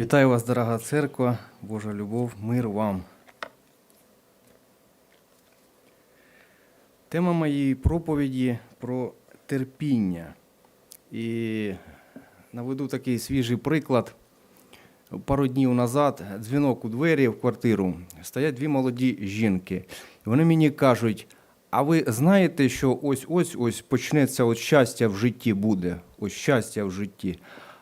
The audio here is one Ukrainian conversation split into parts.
Вітаю вас, дорога церква, Божа любов, мир вам. Тема моєї проповіді про терпіння. І наведу такий свіжий приклад. Пару днів назад дзвінок у двері в квартиру. Стоять дві молоді жінки. І вони мені кажуть: а ви знаєте, що ось ось ось почнеться от щастя в житті буде? Ось щастя в житті.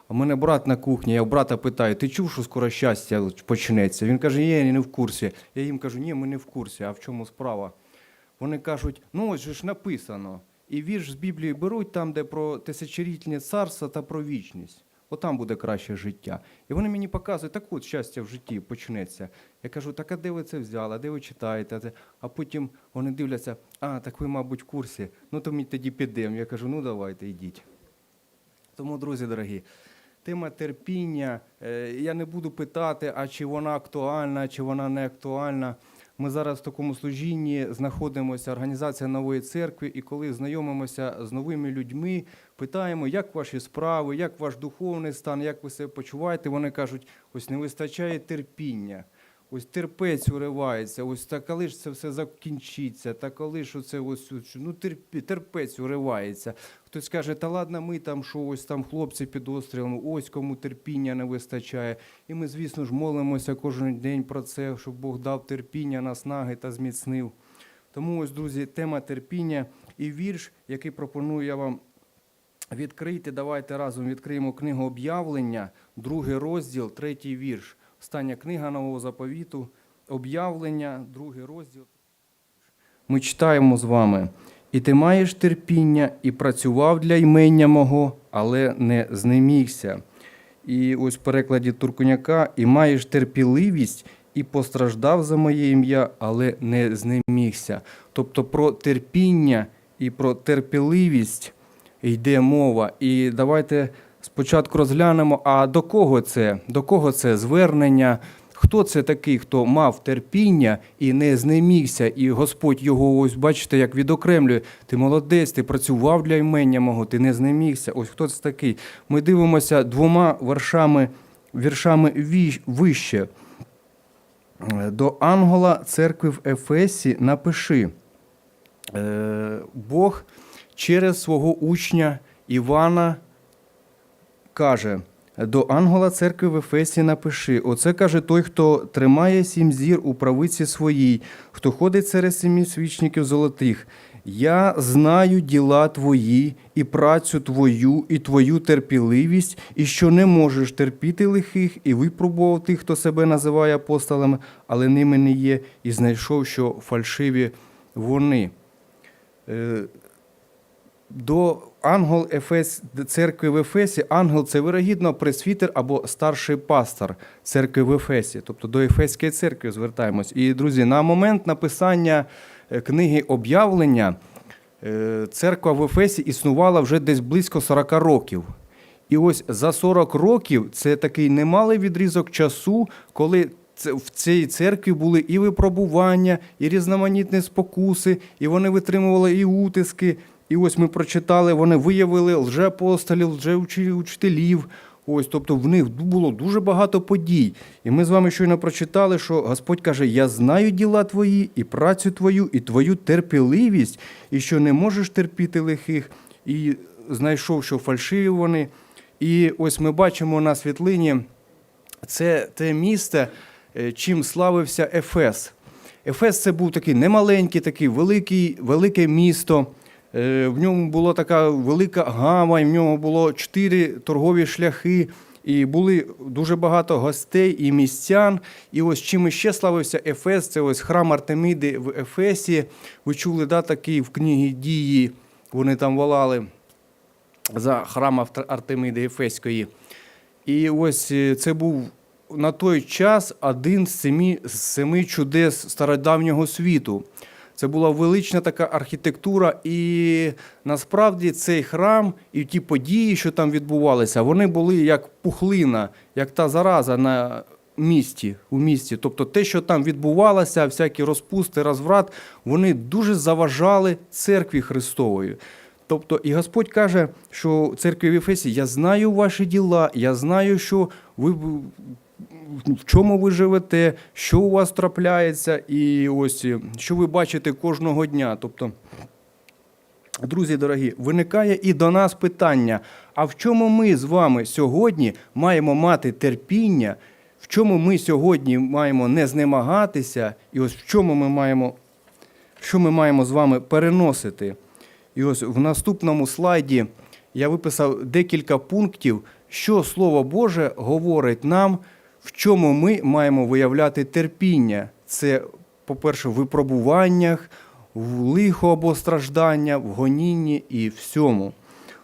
А мене брат на кухні, я у брата питаю, ти чув, що скоро щастя почнеться? Він каже, ні, я не в курсі. Я їм кажу, ні, ми не в курсі, а в чому справа? Вони кажуть, ну ось ж написано. І вірш з Біблії беруть там, де про тисячолітнє царство та про вічність. Отам буде краще життя. І вони мені показують, так от щастя в житті почнеться. Я кажу, так а де ви це взяли, де ви читаєте? А потім вони дивляться, а, так ви, мабуть, в курсі. Ну то ми тоді підемо. Я кажу, ну давайте, йдіть. Тому, друзі дорогі, тема терпіння. е, Я не буду питати, а чи вона актуальна, чи вона не актуальна. Ми зараз в такому служінні знаходимося, організація нової церкви, і коли знайомимося з новими людьми, питаємо, як ваші справи, як ваш духовний стан, як ви себе почуваєте. Вони кажуть, ось не вистачає терпіння. Ось терпець уривається, ось та коли ж це все закінчиться, та коли ж оце ось ну терпець уривається. Хтось каже, та ладно, ми там що ось там хлопці під обстрілом, ось кому терпіння не вистачає. І ми, звісно ж, молимося кожен день про це, щоб Бог дав терпіння, наснаги та зміцнив. Тому ось, друзі, тема терпіння і вірш, який пропоную я вам відкрити. Давайте разом відкриємо книгу об'явлення, другий розділ, третій вірш. Остання книга нового заповіту, об'явлення, другий розділ. Ми читаємо з вами. І ти маєш терпіння, і працював для ймення мого, але не знемігся. І ось в перекладі Туркуняка, і маєш терпіливість, і постраждав за моє ім'я, але не знемігся. Тобто про терпіння і про терпіливість йде мова. І давайте спочатку розглянемо, а до кого це? До кого це звернення? Хто це такий, хто мав терпіння і не знемігся, і Господь його, ось бачите, як відокремлює. Ти молодець, ти працював для імення мого, ти не знемігся. Ось хто це такий. Ми дивимося двома вершами, віршами вище. До ангела церкви в Ефесі напиши. Е, Бог через свого учня Івана каже до ангела церкви в Ефесі напиши. Оце каже той, хто тримає сім зір у правиці своїй, хто ходить серед сімі свічників золотих. Я знаю діла твої, і працю твою, і твою терпіливість, і що не можеш терпіти лихих, і випробував тих, хто себе називає апостолами, але ними не є, і знайшов, що фальшиві вони. До ангел Ефес, церкви в Ефесі, ангел це вирогідно пресвітер або старший пастор церкви в Ефесі, тобто до Ефеської церкви звертаємось. І, друзі, на момент написання е, книги об'явлення е, церква в Ефесі існувала вже десь близько 40 років. І ось за 40 років це такий немалий відрізок часу, коли в цій церкві були і випробування, і різноманітні спокуси, і вони витримували і утиски. І ось ми прочитали, вони виявили лжеапостолів, лжеучителів. Ось, тобто в них було дуже багато подій. І ми з вами щойно прочитали, що Господь каже: Я знаю діла твої, і працю твою, і твою терпіливість, і що не можеш терпіти лихих, і знайшов, що фальшиві вони. І ось ми бачимо на світлині це те місце, е, чим славився Ефес. Ефес це був такий немаленький, такий великий, велике місто. Е, В ньому була така велика гавань, в ньому було чотири торгові шляхи, і були дуже багато гостей і містян. І ось чим іще славився Ефес, це ось храм Артеміди в Ефесі. Ви чули, да, такий в книгі дії, вони там волали за храм Артеміди Ефеської. І ось е, це був на той час один з семи, з семи чудес стародавнього світу. Це була велична така архітектура, і насправді цей храм і ті події, що там відбувалися, вони були як пухлина, як та зараза на місті, у місті. Тобто те, що там відбувалося, всякі розпусти, розврат, вони дуже заважали церкві Христової. Тобто, і Господь каже, що церкві в Ефесі, я знаю ваші діла, я знаю, що ви в чому ви живете, що у вас трапляється, і ось е, що ви бачите кожного дня. Тобто, друзі дорогі, виникає і до нас питання: а в чому ми з вами сьогодні маємо мати терпіння? В чому ми сьогодні маємо не знемагатися, і ось в чому ми маємо, що ми маємо з вами переносити? І ось в наступному слайді я виписав декілька пунктів, що Слово Боже говорить нам, в чому ми маємо виявляти терпіння. Це, по-перше, в випробуваннях, в лихо або страждання, в гонінні і всьому.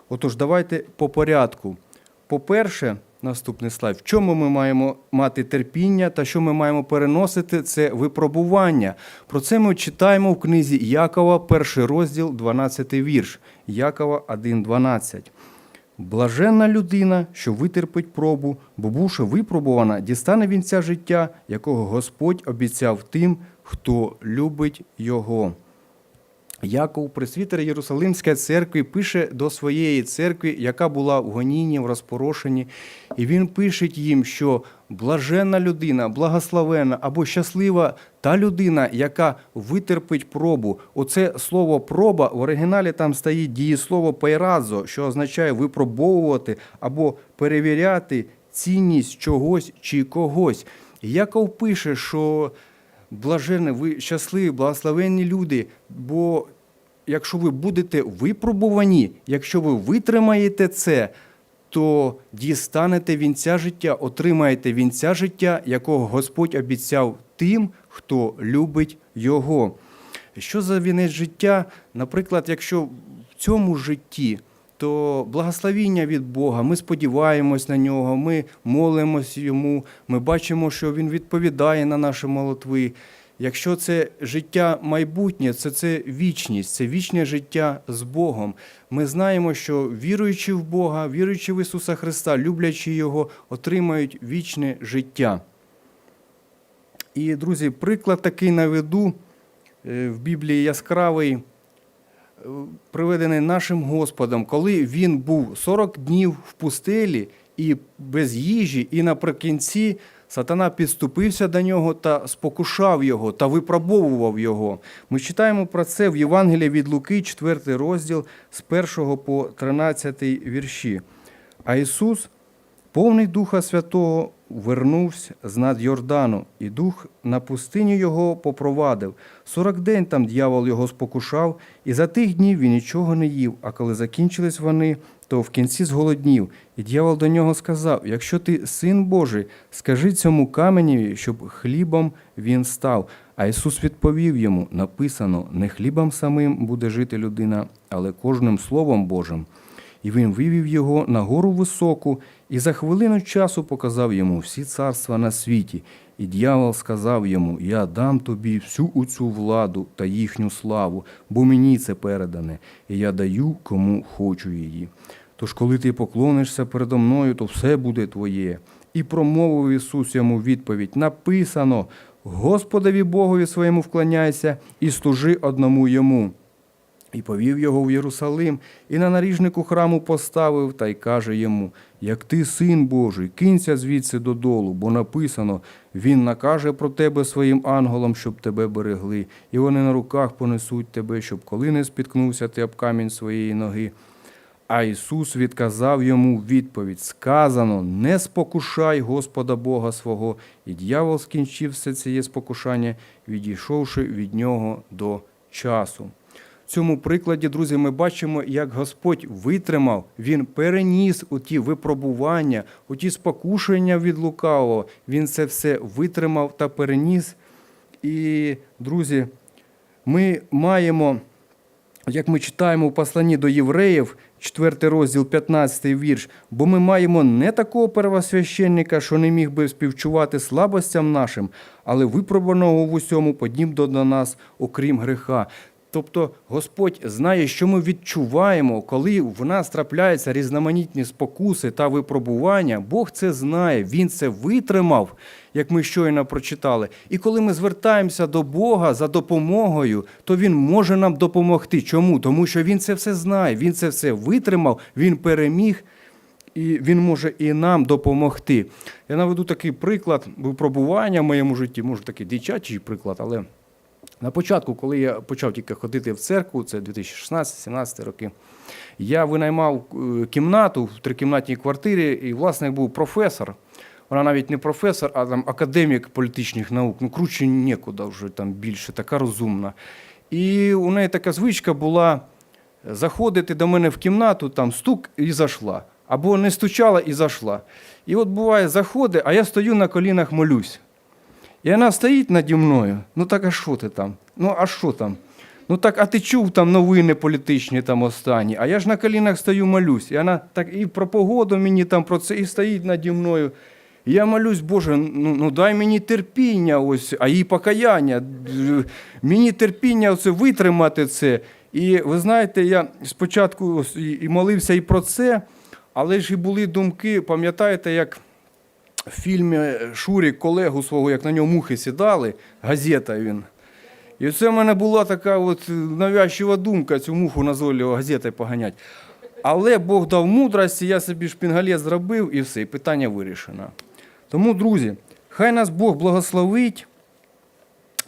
Отож, давайте по порядку. По-перше, наступний слайд. В чому ми маємо мати терпіння та що ми маємо переносити, це випробування. Про це ми читаємо в книзі Якова, перший розділ, 12 вірш. Якова 1.12. Блаженна людина, що витерпить пробу, бо бувши випробувана, дістане вінця життя, якого Господь обіцяв тим, хто любить його. Яков, пресвітер Єрусалимської церкви, пише до своєї церкви, яка була в гонінні, в розпорошенні, і він пише їм, що блаженна людина, благословена або щаслива та людина, яка витерпить пробу. Оце слово проба в оригіналі там стоїть дієслово пейразо, що означає випробовувати або перевіряти цінність чогось чи когось. Яков пише, що блажені, ви щасливі, благословенні люди, бо якщо ви будете випробувані, якщо ви витримаєте це, то дістанете вінця життя, отримаєте вінця життя, якого Господь обіцяв тим, хто любить його. Що за вінець життя? Наприклад, якщо в цьому житті то благословіння від Бога, ми сподіваємось на нього, ми молимось йому, ми бачимо, що Він відповідає на наші молитви. Якщо це життя майбутнє, це це вічність, це вічне життя з Богом. Ми знаємо, що віруючи в Бога, віруючи в Ісуса Христа, люблячи Його, отримають вічне життя. І, друзі, приклад такий наведу е, в Біблії яскравий приведений нашим Господом, коли він був 40 днів в пустелі і без їжі, і наприкінці сатана підступився до нього та спокушав його та випробовував його. Ми читаємо про це в Євангелії від Луки, 4 розділ з 1 по 13 вірші. А Ісус, повний Духа Святого, вернувся з над Йордану, і дух на пустиню його попровадив. Сорок день там дьявол його спокушав, і за тих днів він нічого не їв. А коли закінчились вони, то в кінці зголоднів. І дьявол до нього сказав: Якщо ти син Божий, скажи цьому каменеві, щоб хлібом він став. А Ісус відповів йому: написано: не хлібом самим буде жити людина, але кожним словом Божим. І він вивів його на гору високу, і за хвилину часу показав йому всі царства на світі. І дьявол сказав йому: Я дам тобі всю оцю владу та їхню славу, бо мені це передане, і я даю кому хочу її. Тож, коли ти поклонишся передо мною, то все буде твоє. І промовив Ісус йому відповідь: написано: Господові Богові своєму вклоняйся і служи одному йому. І повів його в Єрусалим, і на наріжнику храму поставив та й каже йому: Як ти, син Божий, кинься звідси додолу, бо написано: Він накаже про тебе своїм ангелам, щоб тебе берегли, і вони на руках понесуть тебе, щоб коли не спіткнувся ти об камінь своєї ноги. А Ісус відказав йому відповідь: сказано: Не спокушай Господа Бога свого, і дьявол скінчив все це спокушання, відійшовши від нього до часу. Цьому прикладі, друзі, ми бачимо, як Господь витримав, Він переніс у ті випробування, у ті спокушення від лукавого. Він це все витримав та переніс. І, друзі, ми маємо, як ми читаємо у посланні до євреїв, 4 розділ, 15 вірш, бо ми маємо не такого первосвященника, що не міг би співчувати слабостям нашим, але випробуваного в усьому подібно до нас, окрім греха. Тобто Господь знає, що ми відчуваємо, коли в нас трапляються різноманітні спокуси та випробування. Бог це знає, Він це витримав, як ми щойно прочитали. І коли ми звертаємося до Бога за допомогою, то Він може нам допомогти. Чому? Тому що Він це все знає, Він це все витримав, Він переміг. і він може і нам допомогти. Я наведу такий приклад випробування в моєму житті, може такий дитячий приклад, але на початку, коли я почав тільки ходити в церкву, це 2016-17 роки, я винаймав е, кімнату в трикімнатній квартирі, і власник був професор. Вона навіть не професор, а там академік політичних наук. Ну, круче нікуди вже там більше, така розумна. І у неї така звичка була заходити до мене в кімнату, там стук і зайшла. Або не стучала і зайшла. І от буває, заходить, а я стою на колінах молюсь. І вона стоїть наді мною. Ну так а що ти там? Ну а що там? Ну так, а ти чув там новини політичні там останні, а я ж на колінах стою молюсь. І вона так і про погоду мені там про це і стоїть наді мною. І я молюсь, Боже, ну, ну дай мені терпіння, ось, а їй покаяння. Мені терпіння оце витримати це. І ви знаєте, я спочатку і молився і про це, але ж і були думки, пам'ятаєте, як в фільмі Шурік колегу свого, як на нього мухи сідали, газета він. І це в мене була така от навязчива думка цю муху назойливо газетою поганять. Але Бог дав мудрості, я собі шпінгалет зробив і все, і питання вирішено. Тому, друзі, хай нас Бог благословить.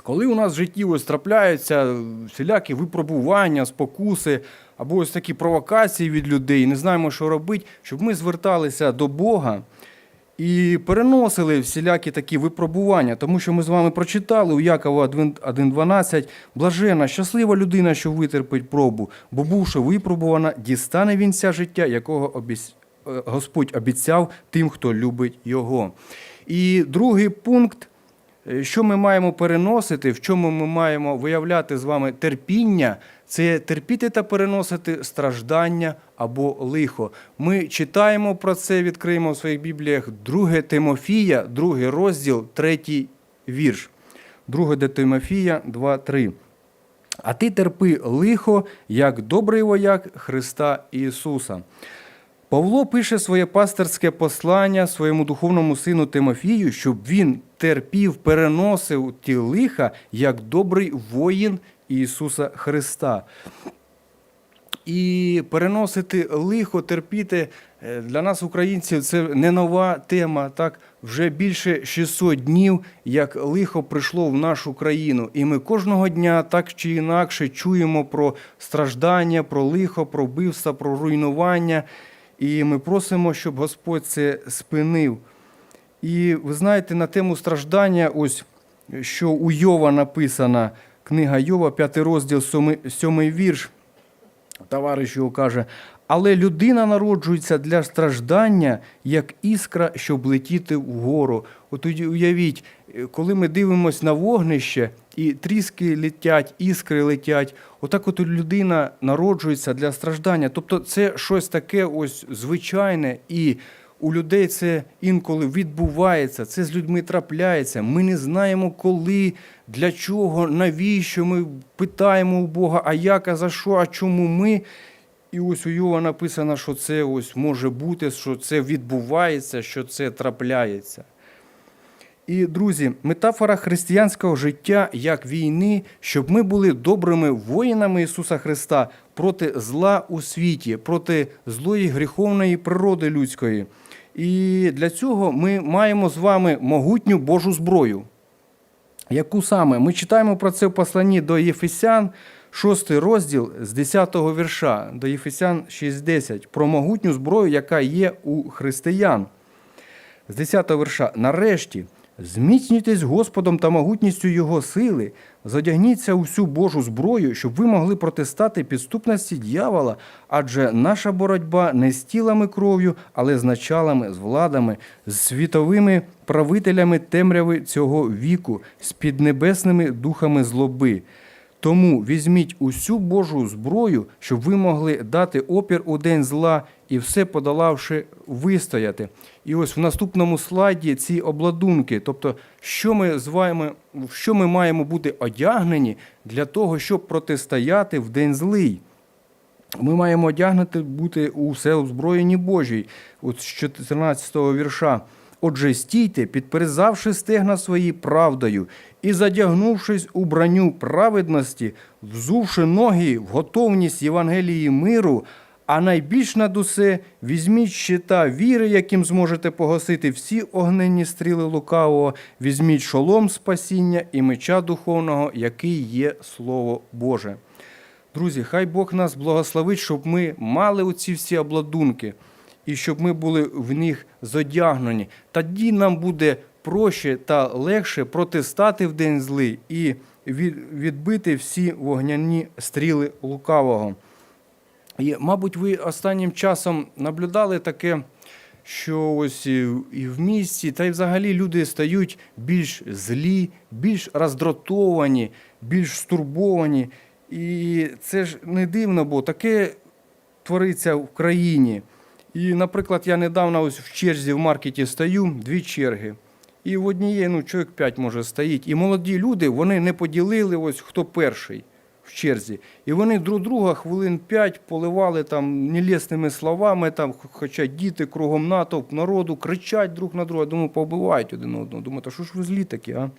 Коли у нас в житті ось трапляються всілякі випробування, спокуси або ось такі провокації від людей, не знаємо, що робити, щоб ми зверталися до Бога і переносили всілякі такі випробування, тому що ми з вами прочитали у Якова 1.12 блажена, щаслива людина, що витерпить пробу, бо бувши випробувана, дістане вінця життя, якого е, Господь обіцяв тим, хто любить його. І другий пункт. Е, Що ми маємо переносити, в чому ми маємо виявляти з вами терпіння, це терпіти та переносити страждання або лихо. Ми читаємо про це, відкриємо в своїх бібліях 2 Тимофія, другий розділ, третій вірш. 2 де Тимофія 2.3. А ти терпи лихо, як добрий вояк Христа Ісуса. Павло пише своє пасторське послання своєму духовному сину Тимофію, щоб він терпів, переносив ті лиха, як добрий воїн Ісуса Христа. І переносити лихо, терпіти е, для нас, українців, це не нова тема. Так вже більше 600 днів, як лихо прийшло в нашу країну, і ми кожного дня так чи інакше чуємо про страждання, про лихо, про вбивства, про руйнування. І ми просимо, щоб Господь це спинив. І ви знаєте, на тему страждання, ось що у Йова написана, книга Йова, п'ятий розділ, сьомий, сьомий вірш. Товариш його каже: але людина народжується для страждання, як іскра, щоб летіти вгору. От уявіть, коли ми дивимося на вогнище, і тріски летять, іскри летять, отак от людина народжується для страждання. Тобто це щось таке ось звичайне, і у людей це інколи відбувається, це з людьми трапляється. Ми не знаємо, коли, для чого, навіщо. Ми питаємо у Бога, а як, а за що, а чому ми. І ось у Йова написано, що це ось може бути, що це відбувається, що це трапляється. І, друзі, метафора християнського життя як війни, щоб ми були добрими воїнами Ісуса Христа проти зла у світі, проти злої гріховної природи людської. І для цього ми маємо з вами могутню Божу зброю. Яку саме? Ми читаємо про це в посланні до Єфесян, 6 розділ з 10 вірша, до Єфесян 6.10, про могутню зброю, яка є у християн. З 10 вірша. Нарешті, зміцнюйтесь Господом та могутністю Його сили, задягніться усю Божу зброю, щоб ви могли протистати підступності дьявола, адже наша боротьба не з тілами кров'ю, але з началами, з владами, з світовими правителями темряви цього віку, з піднебесними духами злоби. Тому візьміть усю Божу зброю, щоб ви могли дати опір у день зла і все подолавши вистояти. І ось в наступному слайді ці обладунки, тобто, що ми з що ми маємо бути одягнені для того, щоб протистояти в день злий. Ми маємо одягнути бути у все озброєнні Божій, от з 14 вірша. Отже, стійте, підперезавши стегна свої правдою, і задягнувшись у броню праведності, взувши ноги в готовність Євангелії миру, А найбільш над усе візьміть щита віри, яким зможете погасити всі огненні стріли лукавого, візьміть шолом спасіння і меча духовного, який є Слово Боже. Друзі, хай Бог нас благословить, щоб ми мали оці всі обладунки і щоб ми були в них зодягнені. Тоді нам буде проще та легше протистати в день злий і відбити всі вогняні стріли лукавого. І, мабуть, ви останнім часом наблюдали таке, що ось і в місті, та й взагалі люди стають більш злі, більш роздратовані, більш стурбовані. І це ж не дивно, бо таке твориться в країні. І, наприклад, я недавно ось в черзі в маркеті стою, дві черги. І в однієї, ну, чоловік 5 може стоїть. І молоді люди, вони не поділили, ось хто перший в черзі. І вони друг друга хвилин 5 поливали там нелесними словами, там, хоча діти кругом натовп народу кричать друг на друга. Думаю, побивають один одного. Думаю, та що ж ви злі такі, а?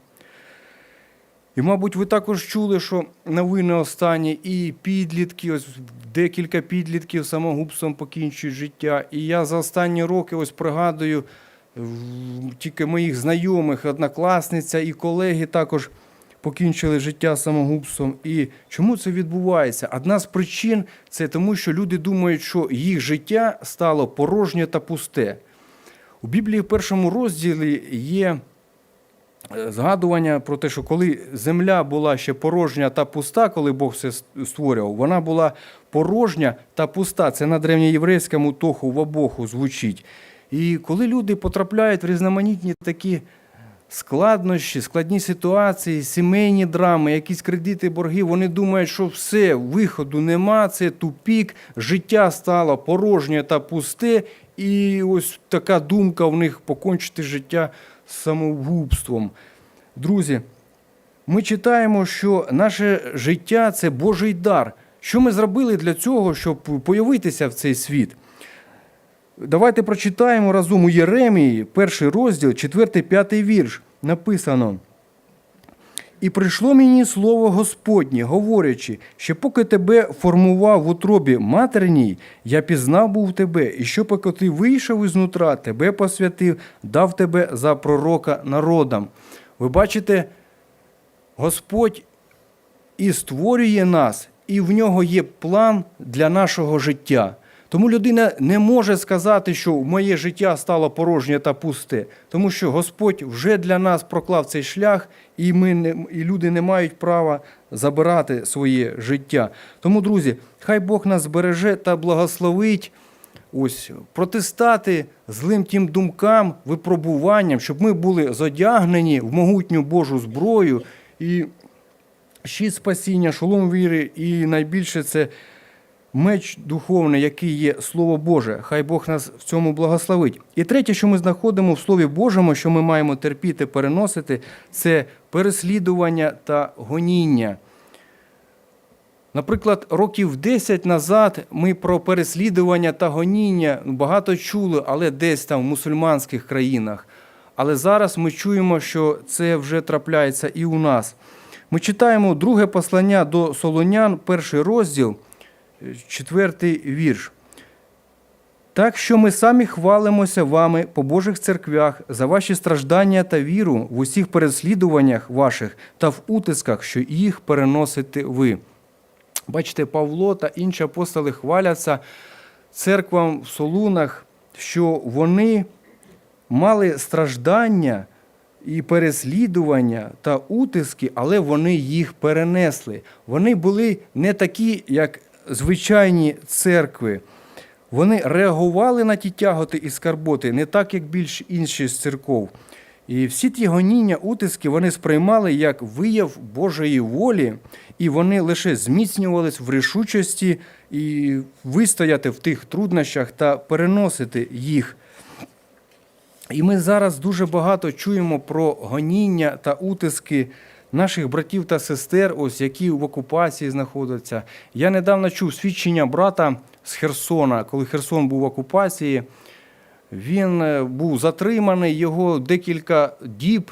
І, мабуть, ви також чули, що новини останні і підлітки, ось декілька підлітків самогубством покінчують життя. І я за останні роки ось пригадую тільки моїх знайомих, однокласниця і колеги також покінчили життя самогубством. І чому це відбувається? Одна з причин це тому, що люди думають, що їх життя стало порожнє та пусте. У Біблії в першому розділі є е, згадування про те, що коли земля була ще порожня та пуста, коли Бог все створював, вона була порожня та пуста. Це на древньоєврейському тоху вабоху звучить. І коли люди потрапляють в різноманітні такі складнощі, складні ситуації, сімейні драми, якісь кредити, борги, вони думають, що все, виходу нема, це тупік, життя стало порожнє та пусте, і ось така думка в них покончити життя самогубством. Друзі, ми читаємо, що наше життя це Божий дар. Що ми зробили для цього, щоб появитися в цей світ? Давайте прочитаємо разом у Єремії, перший розділ, 4-5 вірш. Написано. І прийшло мені слово Господнє, говорячи, що поки тебе формував в утробі матерній, я пізнав був тебе, і що поки ти вийшов із нутра, тебе посвятив, дав тебе за пророка народам. Ви бачите, Господь і створює нас, і в нього є план для нашого життя. Тому людина не може сказати, що моє життя стало порожнє та пусте, тому що Господь вже для нас проклав цей шлях, і, ми не, і люди не мають права забирати своє життя. Тому, друзі, хай Бог нас збереже та благословить ось протистати злим тим думкам, випробуванням, щоб ми були зодягнені в могутню Божу зброю і щит спасіння, шолом віри, і найбільше це меч духовний, який є Слово Боже. Хай Бог нас в цьому благословить. І третє, що ми знаходимо в Слові Божому, що ми маємо терпіти, переносити, це переслідування та гоніння. Наприклад, років 10 назад ми про переслідування та гоніння багато чули, але десь там в мусульманських країнах. Але зараз ми чуємо, що це вже трапляється і у нас. Ми читаємо друге послання до Солонян, перший розділ, четвертий вірш. Так що ми самі хвалимося вами по Божих церквях за ваші страждання та віру в усіх переслідуваннях ваших та в утисках, що їх переносите ви. Бачите, Павло та інші апостоли хваляться церквам в Солунах, що вони мали страждання і переслідування та утиски, але вони їх перенесли. Вони були не такі, як звичайні церкви. Вони реагували на ті тяготи і скарботи не так, як більш інші з церков. І всі ті гоніння, утиски вони сприймали як вияв Божої волі, і вони лише зміцнювались в рішучості і вистояти в тих труднощах та переносити їх. І ми зараз дуже багато чуємо про гоніння та утиски наших братів та сестер, ось які в окупації знаходяться. Я недавно чув свідчення брата з Херсона, коли Херсон був в окупації. Він е, був затриманий, його декілька діб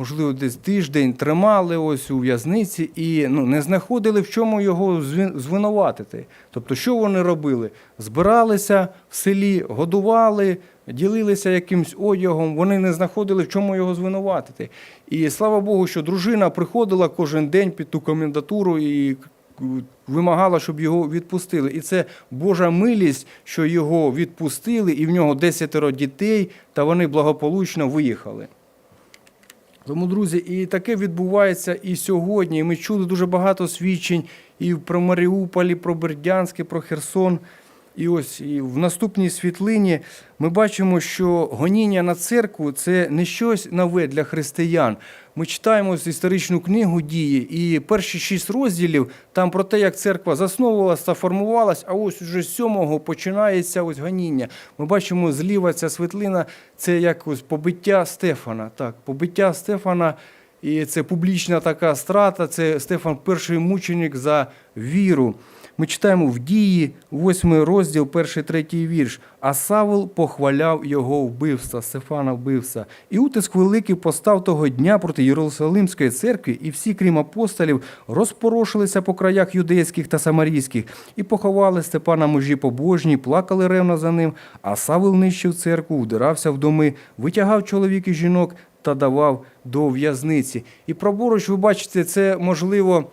можливо, десь тиждень тримали ось у в'язниці і ну, не знаходили, в чому його звинуватити. Тобто, що вони робили? Збиралися в селі, годували, ділилися якимсь одягом, вони не знаходили, в чому його звинуватити. І слава Богу, що дружина приходила кожен день під ту комендатуру і вимагала, щоб його відпустили. І це Божа милість, що його відпустили, і в нього десятеро дітей, та вони благополучно виїхали. Тому, друзі, і таке відбувається і сьогодні. Ми чули дуже багато свідчень і про Маріуполі, про Бердянське, про Херсон. І ось і в наступній світлині ми бачимо, що гоніння на церкву це не щось нове для християн. Ми читаємо історичну книгу дії, і перші шість розділів там про те, як церква засновувалася та формувалась, а ось уже з сьомого починається ось гоніння. Ми бачимо зліва ця світлина, це як ось побиття Стефана. Так, побиття Стефана, і це публічна така страта. Це Стефан перший мученик за віру. Ми читаємо в дії, 8 розділ, перший, третій вірш. А Савл похваляв його вбивства, Стефана вбивства. І утиск великий постав того дня проти Єрусалимської церкви, і всі, крім апостолів, розпорошилися по краях юдейських та самарійських, і поховали Степана мужі побожні, плакали ревно за ним. А Савл нищив церкву, вдирався в доми, витягав чоловік і жінок та давав до в'язниці. І праворуч, ви бачите, це можливо.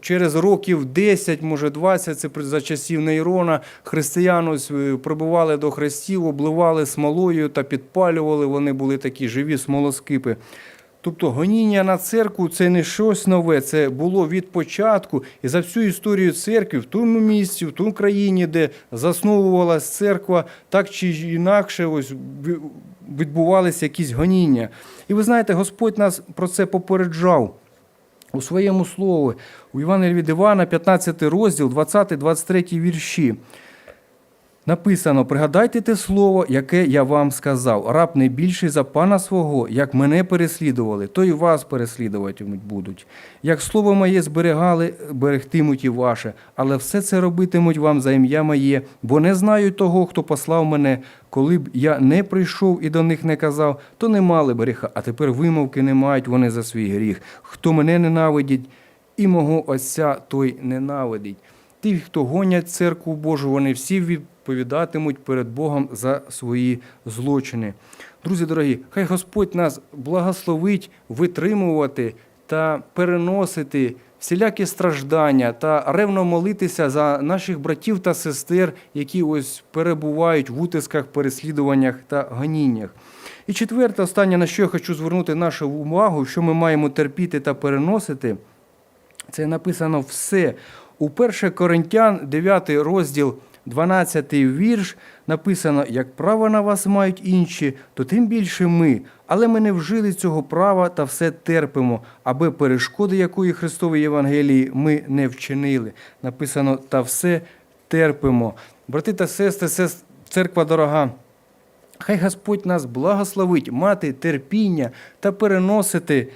Через років 10, може 20, це за часів Нейрона, християн ось е, прибували до хрестів, обливали смолою та підпалювали. Вони були такі живі смолоскипи. Тобто гоніння на церкву це не щось нове, це було від початку. І за всю історію церкви в тому місці, в тому країні, де засновувалась церква, так чи інакше ось відбувалися якісь гоніння. І ви знаєте, Господь нас про це попереджав. У своєму слові, у Івана від Івана, 15 розділ, 20-23 вірші. Написано: пригадайте те слово, яке я вам сказав. Раб не більший за пана свого, як мене переслідували, то і вас переслідуватимуть будуть. Як слово моє зберігали, берегтимуть і ваше, але все це робитимуть вам за ім'я моє, бо не знають того, хто послав мене. Коли б я не прийшов і до них не казав, то не мали б гріха, а тепер вимовки не мають вони за свій гріх. Хто мене ненавидить, і мого Отця той ненавидить. Ті, хто гонять церкву Божу, вони всі відповідатимуть перед Богом за свої злочини. Друзі дорогі, хай Господь нас благословить витримувати та переносити всілякі страждання та ревно молитися за наших братів та сестер, які ось перебувають в утисках, переслідуваннях та гоніннях. І четверте, останнє, на що я хочу звернути нашу увагу, що ми маємо терпіти та переносити, це написано все. У 1 Коринтян, 9 розділ, 12 вірш, написано: як право на вас мають інші, то тим більше ми. Але ми не вжили цього права та все терпимо, аби перешкоди якої Христової Євангелії ми не вчинили. Написано, та все терпимо. Брати та сестри, церква дорога. Хай Господь нас благословить мати терпіння та переносити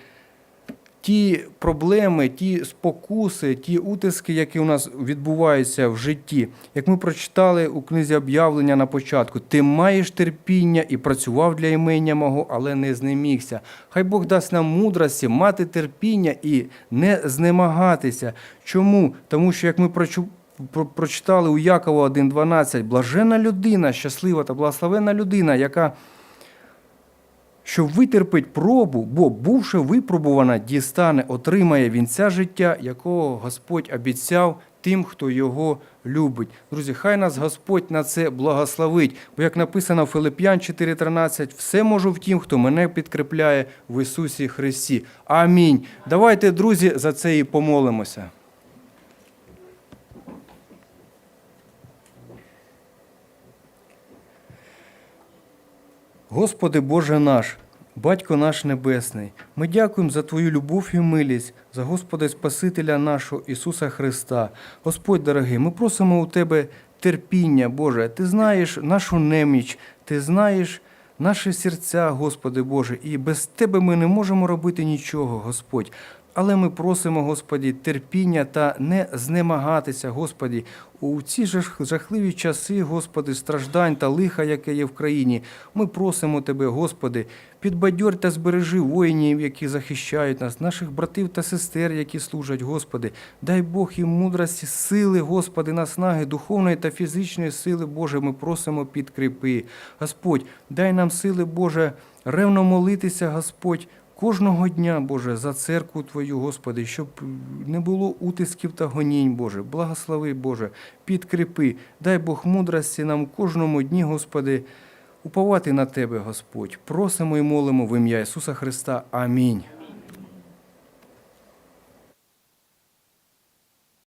ті проблеми, ті спокуси, ті утиски, які у нас відбуваються в житті. Як ми прочитали у книзі об'явлення на початку, ти маєш терпіння і працював для імення мого, але не знемігся. Хай Бог дасть нам мудрості мати терпіння і не знемагатися. Чому? Тому що як ми прочу- про- прочитали у Якова 1.12, блажена людина, щаслива та благословена людина, яка що витерпить пробу, бо, бувши випробувана, дістане, отримає вінця життя, якого Господь обіцяв тим, хто його любить. Друзі, хай нас Господь на це благословить. Бо як написано в Филип'ян 4:13, все можу в тім, хто мене підкріпляє в Ісусі Христі. Амінь. Давайте, друзі, за це і помолимося. Господи Боже наш, Батько наш Небесний, ми дякуємо за Твою любов і милість, за Господа Спасителя нашого Ісуса Христа. Господь дорогий, ми просимо у Тебе терпіння, Боже. Ти знаєш нашу неміч, Ти знаєш наші серця, Господи Боже, і без Тебе ми не можемо робити нічого, Господь. Але ми просимо, Господі, терпіння та не знемагатися, Господі, у ці жах- жахливі часи, Господи, страждань та лиха, яке є в країні. Ми просимо Тебе, Господи, підбадьор та збережи воїнів, які захищають нас, наших братів та сестер, які служать, Господи. Дай Бог їм мудрості, сили, Господи, наснаги, духовної та фізичної сили, Боже, ми просимо підкріпи. Господь, дай нам сили, Боже, ревно молитися, Господь. Кожного дня, Боже, за церкву Твою, Господи, щоб не було утисків та гонінь, Боже. Благослови, Боже, підкріпи. Дай Бог мудрості нам кожному дні, Господи, уповати на Тебе, Господь. Просимо і молимо в ім'я Ісуса Христа. Амінь.